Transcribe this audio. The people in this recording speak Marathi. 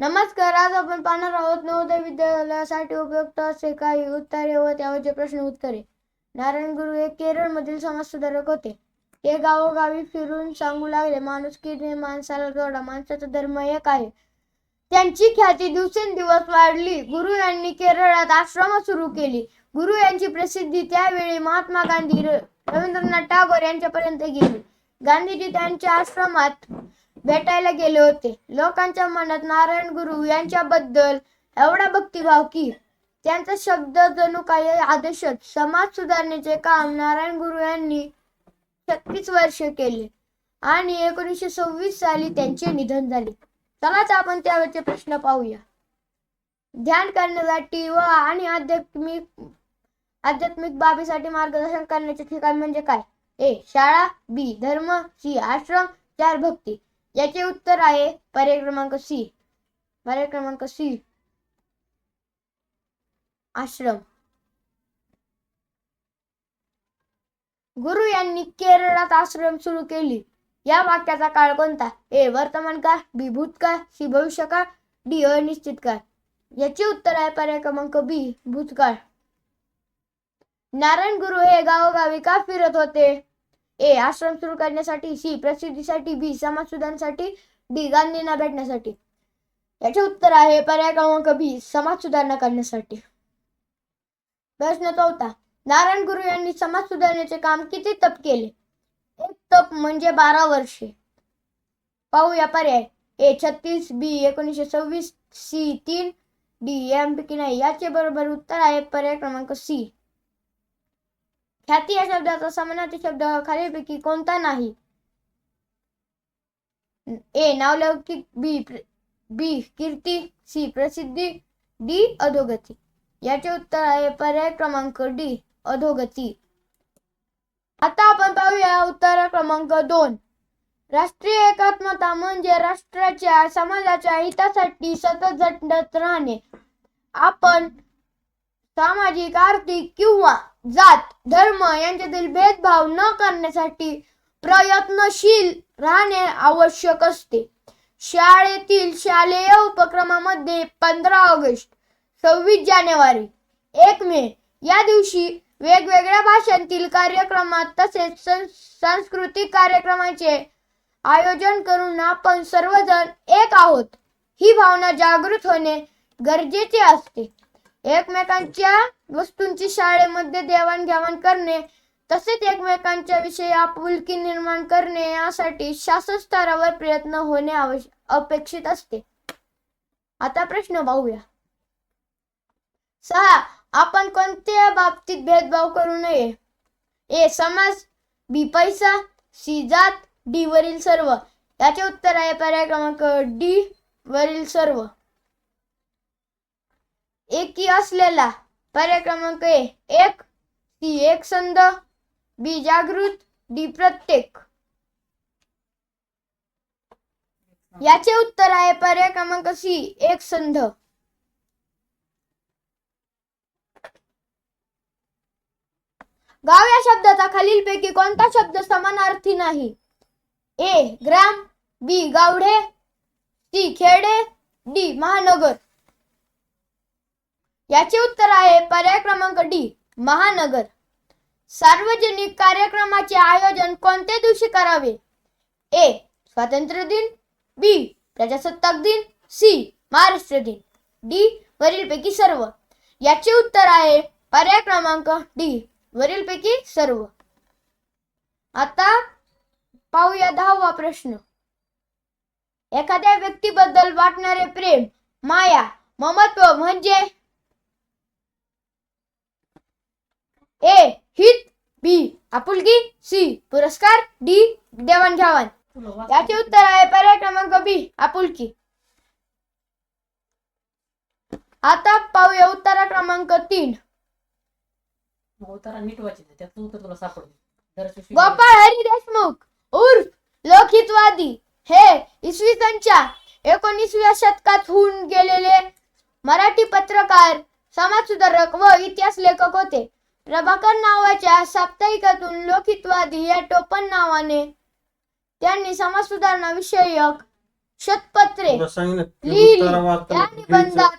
नमस्कार आज आपण पाहणार आहोत नवोदय विद्यालयासाठी उपयुक्त असे काही उत्तरे व त्यावरचे प्रश्न उत्तरे. नारायण गुरु हे केरळमधील समाजसुधारक होते. ते गावोगावी फिरून सांगू लागले माणूस किरणे माणसाला जोडा माणसाचा धर्म एक आहे. त्यांची ख्याती दिवसेंदिवस वाढली. गुरु यांनी केरळात आश्रम सुरू केली. गुरु यांची प्रसिद्धी त्यावेळी महात्मा गांधी रवींद्रनाथ टागोर यांच्यापर्यंत गेली. गांधीजी त्यांच्या आश्रमात भेटायला गेले होते. लोकांच्या मनात नारायण गुरु यांच्याबद्दल एवढा भक्तिभाव की त्यांचा शब्द जणू काही आदर्श समाज सुधारण्याचे काम नारायण गुरु यांनी छत्तीस वर्ष केले आणि एकोणीसशे सव्वीस साली त्यांचे निधन झाले. चला आपण त्यावरचे प्रश्न पाहूया. ध्यान करण्यासाठी व आणि आध्यात्मिक आध्यात्मिक बाबीसाठी मार्गदर्शन करण्याचे ठिकाण म्हणजे काय? ए शाळा बी धर्म सी आश्रम चार भक्ती. याचे उत्तर आहे पर्याय क्रमांक सी. पर्याय क्रमांक सी. आश्रम. गुरु यांनी केरळात आश्रम सुरू केली. या वाक्याचा काळ कोणता? ए वर्तमान काळ बी भूतकाळ सी भविष्यकाळ डी अनिश्चित काळ. याचे उत्तर आहे पर्याय क्रमांक बी भूतकाळ. नारायण गुरु हे गावोगावी का फिरत होते? ए आश्रम सुरू करण्यासाठी सी प्रसिद्धीसाठी बी समाज सुधारण्यासाठी डी गांधींना भेटण्यासाठी. याचे उत्तर आहे पर्याय क्रमांक बी समाज सुधारणा करण्यासाठी. प्रश्न चौथा नारायण गुरु यांनी समाज सुधारण्याचे काम किती तप केले? एक तप म्हणजे बारा वर्षे. पाहूया पर्याय. ए छत्तीस बी एकोणीसशे सव्वीस सी तीन डी यापैकी नाही याचे बरोबर उत्तर आहे पर्याय क्रमांक सी. ख्याती या शब्दाचा समानार्थी शब्द खालीलपैकी कोणता नाही. ए नावलौकिक बी बी कीर्ती सी प्रसिद्धी डी अधोगती. याचे उत्तर आहे पर्याय क्रमांक डी अधोगती. आता आपण पाहूया उत्तर क्रमांक दोन. राष्ट्रीय एकात्मता म्हणजे राष्ट्राच्या समाजाच्या हितासाठी सतत झटत राहणे. आपण सामाजिक आर्थिक किंवा जात. धर्म यांच्यातील भेदभाव न करण्यासाठी प्रयत्नशील राहणे आवश्यक असते. शाळेतील शालेय उपक्रमामध्ये पंधरा ऑगस्ट सव्वीस जानेवारी एक मे या दिवशी वेगवेगळ्या भाषांतील कार्यक्रमात तसेच सं- सांस्कृतिक कार्यक्रमाचे आयोजन करून आपण सर्वजण एक आहोत ही भावना जागृत होणे गरजेचे असते. एकमेकांच्या वस्तूंची शाळेमध्ये देवाणघेवाण करणे तसेच एकमेकांच्या विषयी आपुलकी निर्माण करणे यासाठी शासन स्तरावर प्रयत्न होणे आवश्यक अपेक्षित असते. आता प्रश्न पाहूया. सहा आपण कोणत्या बाबतीत भेदभाव करू नये? ए समाज बी पैसा सी जात डी वरील सर्व. याचे उत्तर आहे पर्याय क्रमांक डी वरील सर्व. एकी असलेला पर्याय क्रमांक ए एक सी एक संद बी जागृत डी प्रत्येक. याचे उत्तर आहे पर्याय क्रमांक सी एक संध. गाव या शब्दाचा खालीलपैकी कोणता शब्द समानार्थी नाही? ए ग्राम बी गावडे सी खेडे डी महानगर. याचे उत्तर आहे पर्याय क्रमांक डी महानगर. सार्वजनिक कार्यक्रमाचे आयोजन कोणत्या दिवशी करावे? ए स्वातंत्र्य दिन बी प्रजासत्ताक दिन सी महाराष्ट्र दिन. डी वरीलपैकी सर्व. याचे उत्तर आहे पर्याय क्रमांक डी वरीलपैकी सर्व. आता पाहूया दहावा प्रश्न. एखाद्या व्यक्तीबद्दल वाटणारे प्रेम माया ममत्व म्हणजे? ए हित बी आपुलकी सी पुरस्कार डी देवाणघेवाण. याचे उत्तर आहे पर्याय क्रमांक बी आपुलकी. आता पाहूया उत्तर क्रमांक तीन. उत्तर नीट वाचित त्याचं उत्तर तुला सापडते. दरवर्षी गोपाळ हरी देशमुख उर्फ लोकहितवादी. हे इसवी सनच्या एकोणीसव्या शतकात होऊन गेलेले मराठी पत्रकार समाजसुधारक व इतिहास लेखक होते. प्रभाकर नावाच्या साप्ताहिकातून लोकहितवादी या टोपण नावाने त्यांनी समाज सुधारणा विषयक शतपत्रे लिहिली. उत्तरा या वाचताना निबंधात